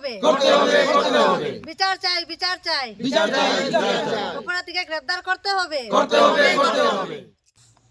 হবে। বিচার চাই বিচার চাই। অপরাধীকে গ্রেফতার করতে হবে।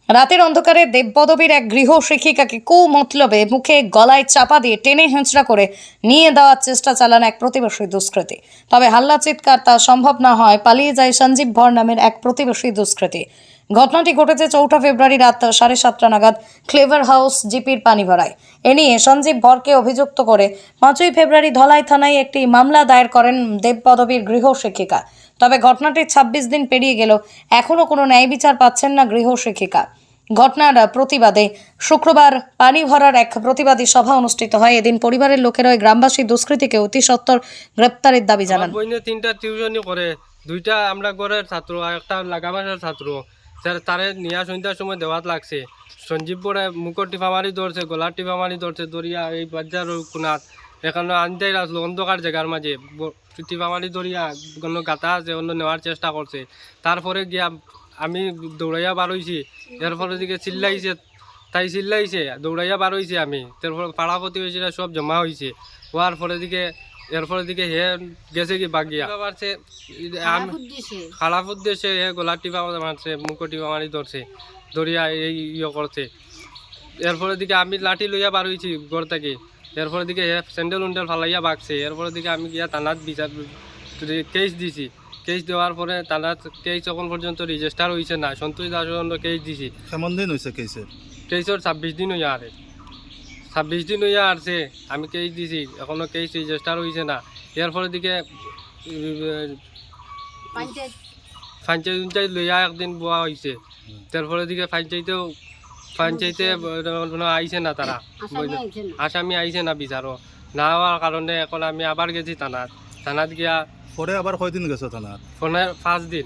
রাতের অন্ধকারে দেবপদবীর এক গৃহ শিক্ষিকাকে কু মতলবে মুখে গলায় চাপা দিয়ে টেনে হেঁচড়া করে নিয়ে দেওয়ার চেষ্টা চালান এক প্রতিবেশী দুষ্কৃতী। তবে হাল্লা চিৎকার তা সম্ভব না হয় পালিয়ে যায় সঞ্জীব ভর নামের এক প্রতিবেশী দুষ্কৃতী। ঘটনাটি ঘটেছে চৌঠা ফেব্রুয়ারি রাত সাড়ে সাতটা নাগাদ ক্লেভার হাউস জিপির পানি ভরায় এ নিয়ে সঞ্জীব ভরকে অভিযুক্ত করে পাঁচই ফেব্রুয়ারি ধলাই থানায় একটি মামলা দায়ের করেন দেবপদবীর গৃহ শিক্ষিকা। তবে ঘটনাটির ছাব্বিশ দিন পেরিয়ে গেল এখনও কোনো ন্যায় বিচার পাচ্ছেন না গৃহ শিক্ষিকা। ঘটনার প্রতিবাদে শুক্রবার পানি ভরার এক প্রতিবাদী সভা অনুষ্ঠিত হয়। এদিন পরিবারের লোকেরা ওই গ্রামবাসী দুষ্কৃতীকে অতি সত্বর গ্রেপ্তারের দাবি জানান। তিনটা টিউশনই করে দুইটা আমরা ছাত্র একটা ছাত্র। স্যার, তারে নিয়া সন্ধ্যার সময় দেওয়াত লাগছে। সঞ্জীব বড়ে মুখর টিপা মারি ধরছে গলার টিপা মারি ধরছে দরিয়া এই বাজার কোনাত এখানে আনতেই আসলো অন্ধকার জায়গার মাঝে ব- টিপা মারি ধরিয়া অন্য গাতা আছে অন্য নেওয়ার চেষ্টা করছে তারপরে গিয়া আমি দৌড়াইয়া বার হইছি এর ফলে দিকে চিল্লাইছে, তাই চিল্লাইছে দৌড়াইয়া বার আমি। তারপর পাড়া প্রতিবেশীরা সব জমা হয়েছে হওয়ার ফলে দিকে এর ফলে দিকে হে গেছে কি বাগিয়া। আমি খারাপ উদ্দেশ্যে হে গলা টিপা মারছে মুখ টিপা মারি ধরছে ধরিয়া এই ইয়ে করছে। এর ফলে দিকে আমি লাঠি লইয়া বার হয়েছি ঘর থেকে। এর ফলে দিকে হে স্যান্ডেল উন্ডেল ফালাইয়া বাগছে। এর ফলে দিকে আমি গিয়া থানাত বিচার কেস দিছি কেস দেওয়ার পরে থানাত কেস এখন পর্যন্ত রেজিস্টার হয়েছে না। সন্তোষ দাস কেস দিছি। কেমন দিন হয়েছে কেসের কেসর ছাব্বিশ দিন হইয়া আরে ছাব্বিশ দিন হইয়া আসছে আমি কেস দিছি এখনও কেস রেজিস্টার হয়েছে না। এর ফলে দিকে পঞ্চায়েত উঞ্চায়েত লইয়া একদিন বোয়া হয়েছে তারপরে দিকে পঞ্চায়েতেও পঞ্চায়েতে আইছে না তারা। আসামি আইছে না। বিচারও। না হওয়ার কারণে এখন আমি আবার গেছি থানাত। থানাত গিয়া পরে আবার কয়দিন গেছো থানার ফোনে পাঁচ দিন।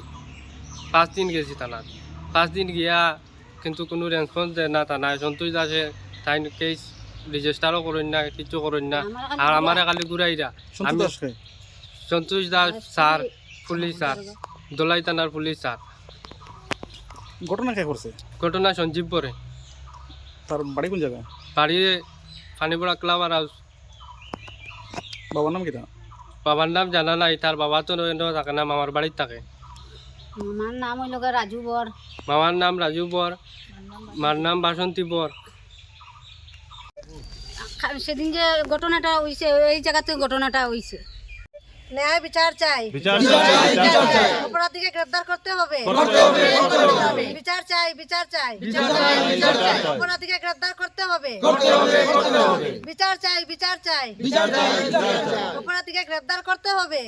পাঁচ দিন গেছি থানাত। পাঁচ দিন গিয়া কিন্তু কোনো রেসপন্স দেয় না থানায়। সন্তোষ দাসে তাই কেস রেজিস্টারও করেন না কিছু করেন না। আর আমার খালি ঘুরাইরা আমি Santosh Das sir police sir Dolai থানার পুলিশ স্যার ঘটনা কে করছে ঘটনা সঞ্জীব পরে তার বাড়ি কোন জায়গা বাড়ি পানিপড়া ক্লাব আর হাউস বাবার নাম কিটা বাবার নাম জানা নাই তার বাবা তো থাকে না মামার বাড়ির থাকে। আমার নাম হইল রাজু বর মামার নাম রাজু বর মার নাম বাসন্তী বর সেদিন যে ঘটনাটা হইছে এই জায়গাতে ঘটনাটা হইছে। ন্যায় বিচার চাই। অপরাধীকে গ্রেফতার করতে হবে। বিচার চাই বিচার চাই। অপরাধীকে গ্রেফতার করতে হবে। বিচার চাই বিচার চাই। অপরাধীকে গ্রেফতার করতে হবে।